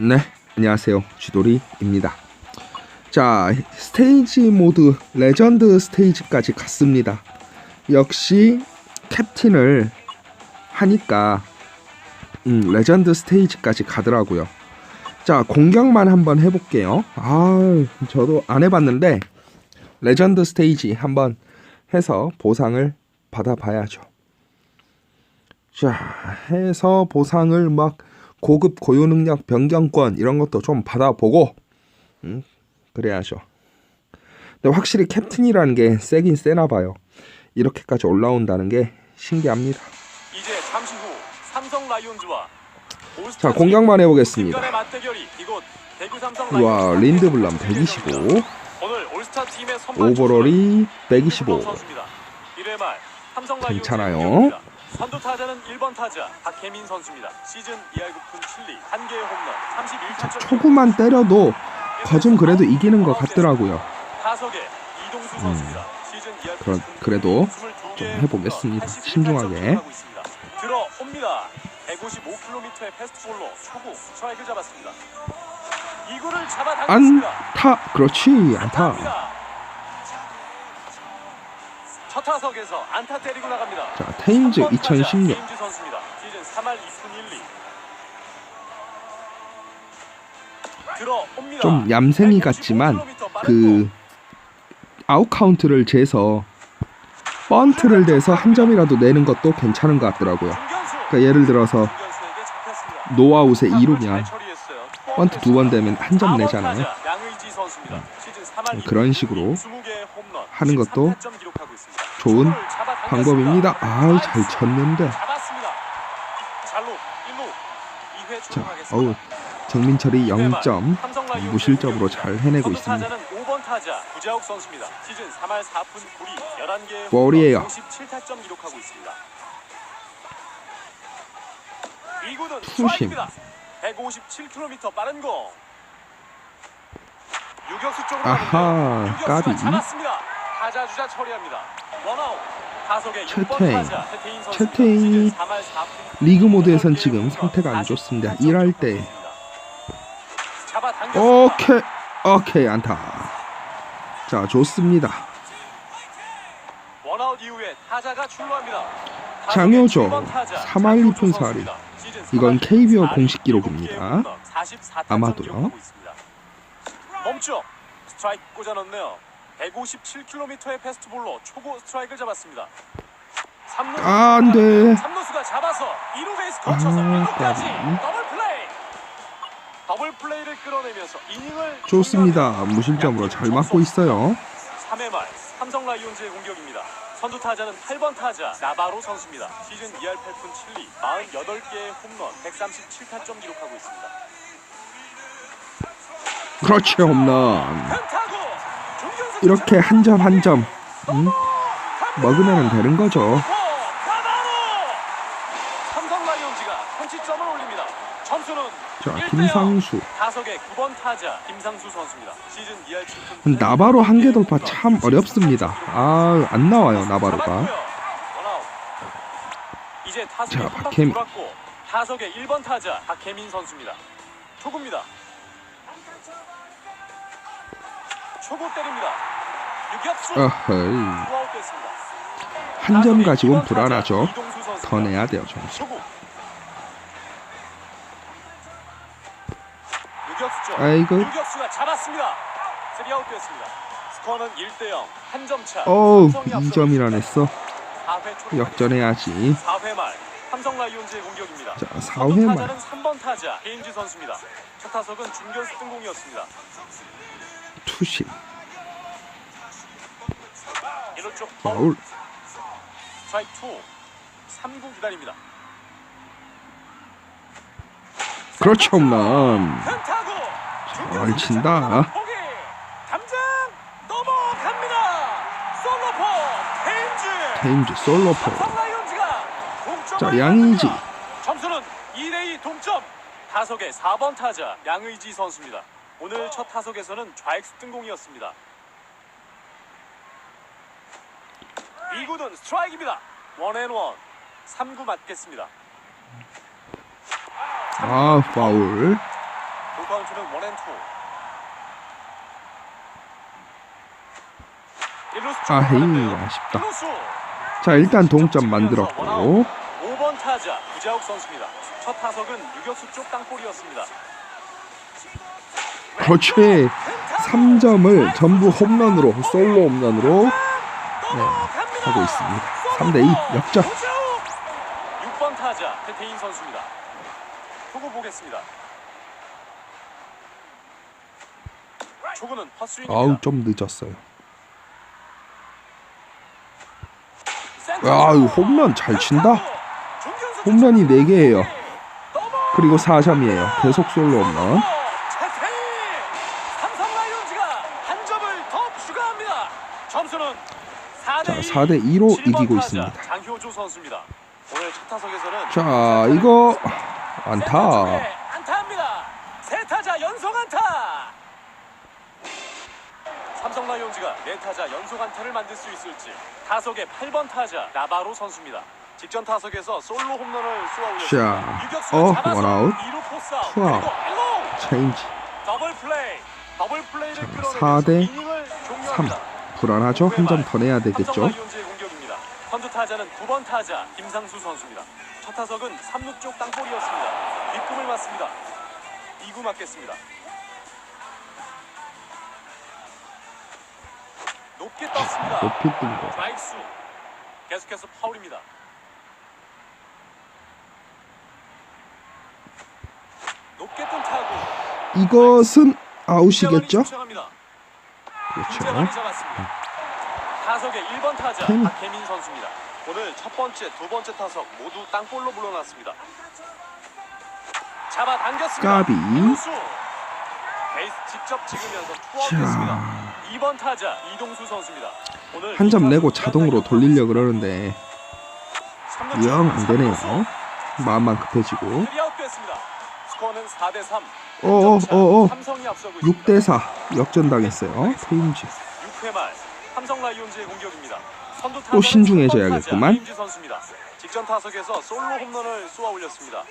네, 안녕하세요. 쥐돌이입니다. 자, 스테이지 모드 레전드 스테이지까지 갔습니다. 역시 캡틴을 하니까 음, 레전드 스테이지까지 가더라고요. 자, 공격만 한번 해볼게요. 아, 저도 안 해봤는데 레전드 스테이지 한번 해서 보상을 받아봐야죠. 자, 해서 보상을 막 고급 고유 능력 변경권 이런 것도 좀 받아보고 음, 그래야죠. 근데 확실히 캡틴이라는 게 세긴 세나 봐요. 이렇게까지 올라온다는 게 신기합니다. 이제 잠시 후 삼성 라이온즈와 자, 공격만 해보겠습니다. 와, 린드블럼 125, 오늘 올스타 팀의 선발 오버롤이 투수는 125. 선수입니다. 1회 말 삼성 라이온즈 괜찮아요. 선두 타자는 1번 타자 박혜민 선수입니다. 시즌 2할 9푼 7리 한 개의 홈런 31타점 초구만 때려도 거좀 그래도 이기는 것 같더라고요. 타석에 이동수 선수입니다. 시즌 2할 그런- 9푼 그래도 22개의 좀 해보겠습니다. 81타점 신중하게. 들어옵니다. 155km의 패스트볼로 초구 스트라이크 잡았습니다. 이구를 잡아당겼습니다. 안타, 그렇지 안타. 첫 타석에서 안타 때리고 나갑니다. 자, 테임즈 3번 타자 2016. 테임즈 선수입니다. 시즌 3할 2푼 1리. 들어옵니다. 좀 얌생이 같지만 그 아웃 카운트를 재서 번트를 대서 한 점이라도 내는 것도 괜찮은 것 같더라고요. 그러니까 예를 들어서 노아웃에 2루면 번트 두 번 되면 한 점 내잖아요. 그런 식으로 하는 것도 좋은 방법입니다. 아, 잘 쳤는데. 자, 어우, 정민철이 0점 무실점으로 잘 해내고 있습니다. 5번 타자 구자욱 선수입니다. 시즌 3할 4푼 9리 11개의 볼이에요. 57타점 기록하고 있습니다. 이구는 투심. 스트라이크입니다. 157km 빠른 공. 아하, 까비. 타자 주자 처리합니다. 원아웃. 타석의 6번 채태인. 타자 채태인 선수입니다. 채태인이 시즌 3할 4푼 리그 모드에선 8개의 지금 상태가 안 좋습니다. 40 일할 때. 오케이, 오케이 안타. 자, 좋습니다. 원아웃 이후에 타자가 출루합니다. 장효조, 타석의 7번 타자 3할 2푼 장효조 4리. 선수입니다. 시즌 이건 3할 KBO 4리 공식 기록입니다. 7개의 홈런, 44타점 아마도요. 멈춰 스트라이크 꽂아 넣네요. 157km의 패스트볼로 초구 스트라이크를 잡았습니다. 아, 안 돼. 삼루수가 잡아서 2루 베이스 거쳐서 아, 1루까지 까비. 더블 플레이. 더블 플레이를 끌어내면서 이닝을 좋습니다. 무실점으로 잘 맞고 있어요. 3회 말 삼성 라이온즈의 공격입니다. 선두 타자는 8번 타자 나바로 선수입니다. 시즌 2할 8푼 7리 48개의 홈런 137타점 기록하고 있습니다. 그렇지 홈런. 이렇게 한점 한 점 음, 먹으면 되는 거죠. 자, 1대0. 김상수. 타석의 9번 타자 김상수 선수입니다. 시즌 2할 7푼 나바로 한 개 돌파 참 어렵습니다. 아, 안 나와요, 나바로가. 자, 박혜민. 타석의 1번 타자 박혜민 선수입니다. 초구입니다. 초구 때립니다. 유격수 어허이. 투아웃 됐습니다. 한점 타석의 가지고는 2번 타자 불안하죠. 이동수. 더 내야 돼요, 점수. 초구. 유격수 쪽. 아이고. 유격수가 잡았습니다. 3아웃 됐습니다. 스코어는 1대 0. 한 점 차. 어우, 삼성이 앞서고 2점이나 냈어. 4회 초 역전해야지. 4회 말 삼성 라이온즈의 공격입니다. 자, 선두 4회 말. 타자는 3번 타자 헤인즈 선수입니다. 첫 타석은 중견 수 등공이었습니다. 투심. 1루 쪽 파울. 파울. 스트라이크 2. 3구 기다립니다. 그렇지, 홈런. 잘 친다. 담장 넘어갑니다. 솔로포. 테임즈 솔로포. 자, 양의지. 점수는 2대2 동점. 타석의 4번 타자 양의지 선수입니다. 오늘 첫 타석에서는 좌익수 등공이었습니다. 2구는 스트라이크입니다. 원앤원 3구 맞겠습니다. 아, 파울. 일루수 쪽으로 아헤이 가는데요. 아쉽다. 자 일단 동점 만들었고 5번 타자 구자욱 선수입니다. 첫 타석은 유격수 쪽 땅볼이었습니다. 그렇지 3점을 전부 홈런으로 솔로 홈런으로 네, 하고 있습니다 3대 2 역전 6번 타자 태태인 선수입니다. 초구 보겠습니다. 초구는 헛스윙입니다. 아우 좀 늦었어요. 이거 홈런 잘 친다. 홈런이 쪽 4개예요 넘어. 그리고 4점이에요 계속 솔로 홈런 태태인 삼성 라이온즈가 한 점을 더 추가합니다. 점수는 4대 자 2. 4대 2로 이기고 있습니다 장효조 선수입니다. 오늘 첫 타석에서는 자 이거 안타 안타입니다. 세 타자 연속 안타. 삼성 라이온즈가 네 타자 연속 안타를 만들 수 있을지 타석의 8번 타자 나바로 선수입니다. 직전 타석에서 솔로 홈런을 쏘아 올렸습니다. 자, 유격수 어, 잡아서 원아웃. 2루 포스 아웃 투아웃. 그리고 엘로 체인지 더블 플레이 자, 끌어내면서 4대 이닝을 3 종료합니다. 불안하죠 한 점 더 내야 되겠죠. 선두 타자는 9번 타자 김상수 선수입니다. 첫 타석은 3루 쪽 땅볼이었습니다. 뒷꿈을 맞습니다. 2구 맞겠습니다. 높게 떴습니다. 높이 뜬 거 좌익수 계속해서 파울입니다. 높게 뜬 타구 이것은 아웃이겠죠. 그렇죠. 타석의 1번 타자 케미. 박혜민 선수입니다. 오늘 첫 번째, 두 번째 타석 모두 땅볼로 물러났습니다. 잡아 당겼습니다. 까비. 이루수 베이스 직접 찍으면서 투아웃했습니다. 자 2번 타자 이동수 선수입니다. 오늘 한점이 내고 자동으로 돌리려 그러는데 영쪽안 되네요. 마음만 급해지고. 스코어는 4대 3. 어어어어 삼성이 앞서고 있습니다. 6대 4 역전당했어요 테임즈 6회 말 삼성 라이온즈의 공격입니다. 또 신중해져야겠구만. 직전 타석에서 솔로 홈런을 쏘아 올렸습니다.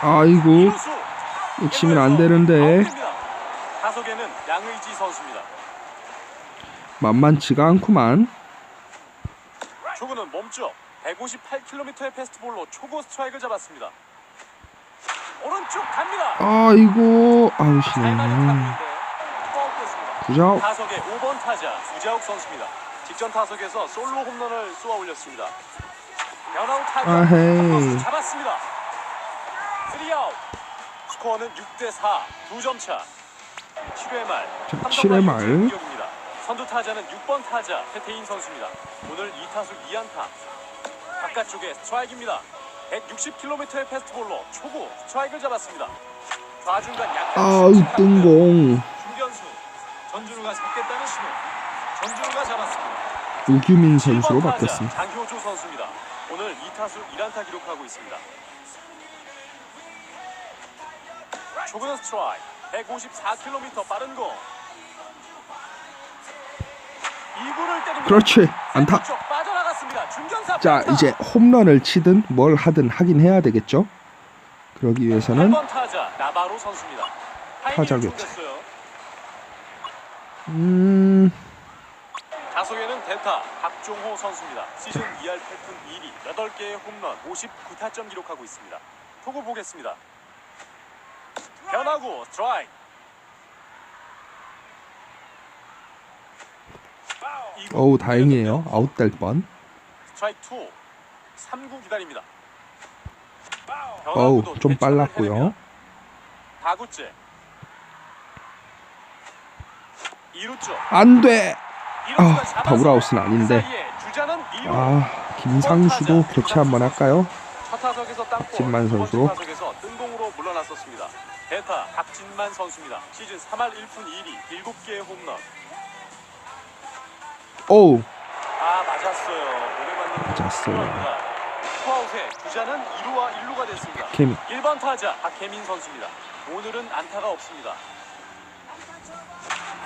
아이고 치면 안 되는데. 타석에는 양의지 선수입니다. 만만치가 않구만 초구는 몸쪽 158km의 패스트볼로 초구 스트라이크를 잡았습니다. 오른쪽 갑니다. 아이고 아웃이네. 부자 타석의 5번 타자 구자욱 선수입니다. 직전 타석에서 솔로 홈런을 쏘아 올렸습니다. 변아웃 타자. 한번수 잡았습니다. 3아웃. 스코어는 6대 4. 두점 차. 7회 말. 자, 삼성 7회 말. 선두 타자는 6번 타자 태태인 선수입니다. 오늘 2타수 2안타. 바깥쪽에 스트라이크입니다. 160km의 패스트볼로 초구 스트라이크를 잡았습니다. 좌중간 약간 아우 침착합니다. 뜬공 중견수 전준우가 잡겠다는 신호. 전준우가 잡았습니다. 우규민 선수로 7번 타자 바뀌었습니다 장효조 선수입니다. 오늘 2타수 1안타 기록하고 있습니다. 초구는 스트라이크. 154km 빠른 공. 2구를 때립니다. 그렇지 안타 자. 이제 홈런을 치든 뭘 하든 하긴 해야 되겠죠 그러기 위해서는 8번 타자 나바로 선수입니다. 타자 교체. 음 타석에는 델타 박종호 선수입니다. 시즌 2할 8푼 1위, 8개의 홈런, 59타점 기록하고 있습니다. 투구 보겠습니다. 변하고 스트라이크. 어우 다행이에요 아웃 될 뻔 스트라이크 2. 3구 기다립니다. 어우 좀 빨랐고요 해냅니다. 다구째. 2루 쪽. 안돼 이루수가 아, 더블아웃은 아닌데. 그 2루. 아 김상수도 교체 한번 할까요 박진만 두 번째 선수. 타석에서 뜬공으로 물러났었습니다. 대타 박진만 선수입니다. 시즌 3할 1푼 1위, 7개의 홈런. 오우 아 맞았어요. 맞았어요. 투아웃에 주자는 2루와 1루가 됐습니다. 케미 1번 타자 박혜민 선수입니다. 오늘은 안타가 없습니다.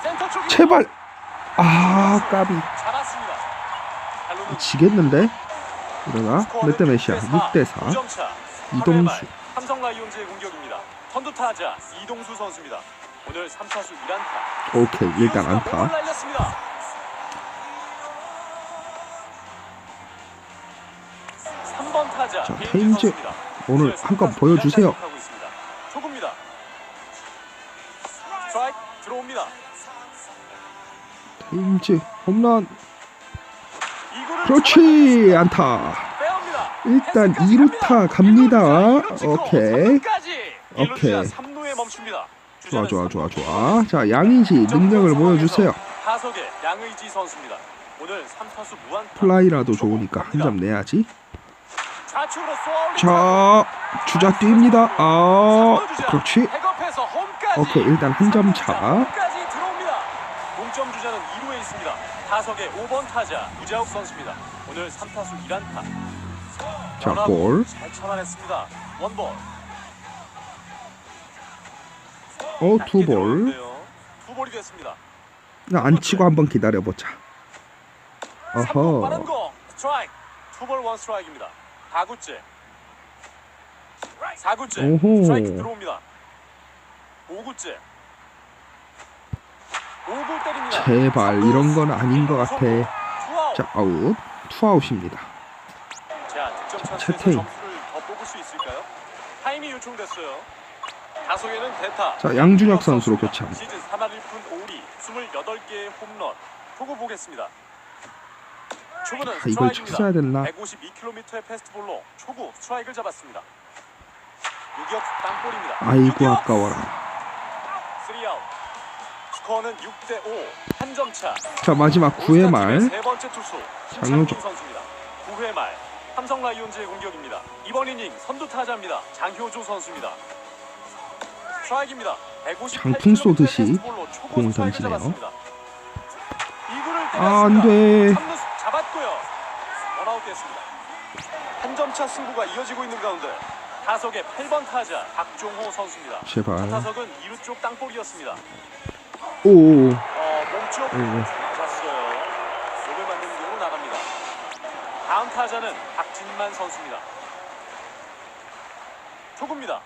센터 쪽이 제발 아 까비 잡았습니다. 지겠는데 스코어는 몇대 몇이야 6대 6대4 2점 차. 이동수. 3회 말 삼성 라이온즈의 공격입니다. 선두 타자 이동수 선수입니다. 오늘 3타수 1안타. 오케이 일단 안타. 날렸습니다. 타자 선수입니다. 오늘 한껏 삼타수 보여주세요. 1안타 기록하고 있습니다. 초구입니다. 스트라이크 들어옵니다. 테임즈 홈런. 그렇지 안타. 일단 패스까지 2루타 갑니다. 오케이. 오케이. 일루주자 3루에 멈춥니다. 좋아 좋아. 좋아 좋아. 자 양의지 능력을 보여주세요. 타석의 양의지 선수입니다. 오늘 3타수 무안 플라이라도 좋으니까 한 점 내야지. 자 주자 뜁니다. 아 그렇지. 백업해서 홈까지. 오케이 일단 한 점 차. 홈까지 들어옵니다. 동점 주자는 2루에 있습니다. 타석의 5번 타자 구자욱 선수입니다. 오늘 3타수 1안타. 자 볼. 잘 참아냈습니다. 원볼. 어 낮게 투 볼. 들어오는데요. 투볼이 됐습니다. 안 치고 한번 기다려보자. 3번 빠른 어허. 투볼 원 스트라이크입니다. 4구째. 4구째. 오호. 스트라이크 들어옵니다. 5구째. 5구 때립니다. 제발 이런 건 아닌 것 같아. 투아웃. 자 아웃. 투아웃입니다. 자, 득점 자, 찬스에서. 점수를 더 뽑을 수 있을까요? 타임이 요청됐어요. 다소에는 대타. 자 양준혁 선수로 교체. 시즌 3할 1푼 5리 28개의 홈런. 초구 보겠습니다. 아, 이걸. 쳤어야 됐나? 152km의 패스트볼로 초구 스트라이크를 잡았습니다. 유격 땅볼입니다. 아이고 유격! 아까워라. 3아웃. 스코어는 6대 5. 한 점 차. 자 마지막 9회 말. 세 번째 투수 장효준. 장효준 선수입니다. 9회 말 삼성 라이온즈의 공격입니다. 이번 이닝 선두 타자입니다. 장효조 선수입니다. 스트라이크입니다. 158 장풍 쏘듯이 패스트볼로 초구 공 스트라이크를 던지네요. 아 때렸습니다. 안돼. 잡았고요. 원아웃 됐습니다. 한 점 차 승부가 이어지고 있는 가운데 타석의 8번 타자 박종호 선수입니다. 제발. 타석은 2루 쪽 땅볼이었습니다. 오. 어, 몸쪽 오. 맞았어요. 몸을 맞는 공으로 나갑니다. 다음 타자는 박진만 선수입니다. 초구입니다.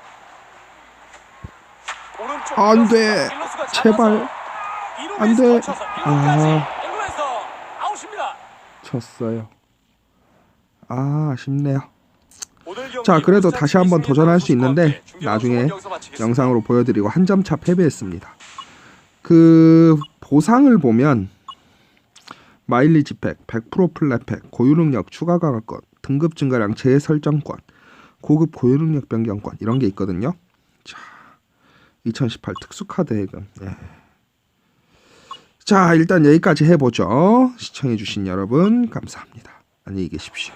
오른쪽 안 돼. 제발. 이루 안 돼. 아. 쳤어요. 아 아쉽네요. 자 그래도 다시 한번 도전할 수 있는데 나중에. 영상으로 보여드리고 한 점 차 패배했습니다. 그 보상을 보면 마일리지 팩, 100% 플랫팩, 고유능력 추가 가격권, 등급 증가량 재설정권, 고급 고유능력 변경권 이런 게 있거든요. 자, 2018 특수카드 해금. 예. 자, 일단 여기까지 해보죠. 시청해주신 여러분 감사합니다. 안녕히 계십시오.